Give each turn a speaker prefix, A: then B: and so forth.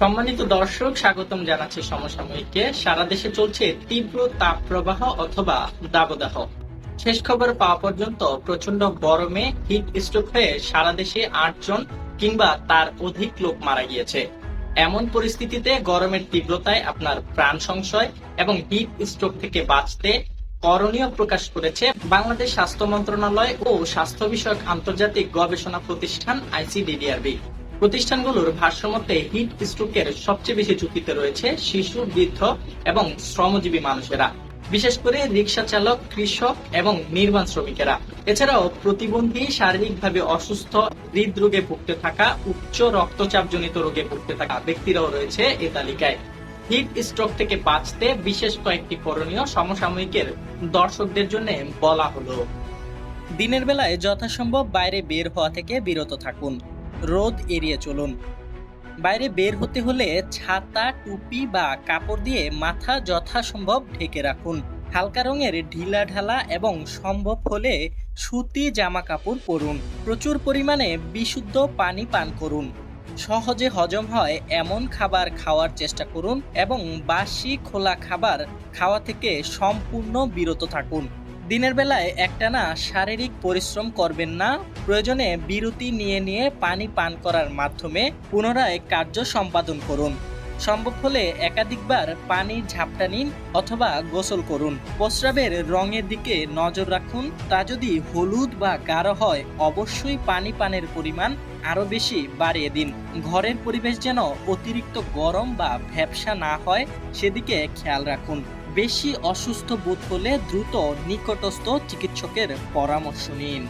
A: সম্মানিত দর্শক, স্বাগতম জানাচ্ছি সমসাময়িককে। সারা দেশে চলছে তীব্র তাপপ্রবাহ অথবা দাবদাহ। শেষ খবর পাওয়া পর্যন্ত প্রচণ্ড গরমে হিট স্ট্রোক হয়ে সারা দেশে আটজন কিংবা তার অধিক লোক মারা গিয়েছে। এমন পরিস্থিতিতে গরমের তীব্রতায় আপনার প্রাণ সংশয় এবং হিট স্ট্রোক থেকে বাঁচতে করণীয় প্রকাশ করেছে বাংলাদেশ স্বাস্থ্য মন্ত্রণালয় ও স্বাস্থ্য বিষয়ক আন্তর্জাতিক গবেষণা প্রতিষ্ঠান আইসিডিডিআরবি। প্রতিষ্ঠানগুলোর ভাষ্যমতে হিট স্ট্রোকের সবচেয়ে বেশি ঝুঁকিতে রয়েছে শিশু, বৃদ্ধ এবং শ্রমজীবী মানুষেরা। বিশেষ করে রিক্সা চালক, কৃষক এবং নির্মাণ শ্রমিকেরা। এছাড়াও প্রতিবন্ধী শারীরিকভাবে অসুস্থ, হৃদরোগে ভুগতে থাকা, উচ্চ রক্তচাপজনিত রোগে ভুগতে থাকা ব্যক্তিরাও রয়েছে এ তালিকায়। হিট স্ট্রোক থেকে বাঁচতে বিশেষ কয়েকটি করণীয় সমসাময়িকের দর্শকদের জন্য বলা হলো। দিনের বেলায় যথাসম্ভব বাইরে বের হওয়া থেকে বিরত থাকুন। রোদ এড়িয়ে চলুন। বাইরে বের হতে হলে ছাতা, টুপি বা কাপড় দিয়ে মাথা যথাসম্ভব ঢেকে রাখুন। হালকা রঙের ঢিলা ঢালা এবং সম্ভব হলে সুতি জামা কাপড় পরুন। প্রচুর পরিমাণে বিশুদ্ধ পানি পান করুন। সহজে হজম হয় এমন খাবার খাওয়ার চেষ্টা করুন এবং বাসি খোলা খাবার খাওয়া থেকে সম্পূর্ণ বিরত থাকুন। দিনের বেলায় একটানা শারীরিক পরিশ্রম করবেন না, প্রয়োজনে বিরতি নিয়ে নিয়ে পানি পান করার মাধ্যমে পুনরায় কার্য সম্পাদন করুন। সম্ভব হলে একাধিকবার পানি ঝাপটা নিন অথবা গোসল করুন। প্রস্রাবের রঙের দিকে নজর রাখুন, তা যদি হলুদ বা গাঢ় হয়, অবশ্যই পানি পানের পরিমাণ আরও বেশি বাড়িয়ে দিন। ঘরের পরিবেশ যেন অতিরিক্ত গরম বা ভ্যাবসা না হয়, সেদিকে খেয়াল রাখুন। বেশি অসুস্থ বোধ হলে দ্রুত নিকটস্থ চিকিৎসকের পরামর্শ নিন।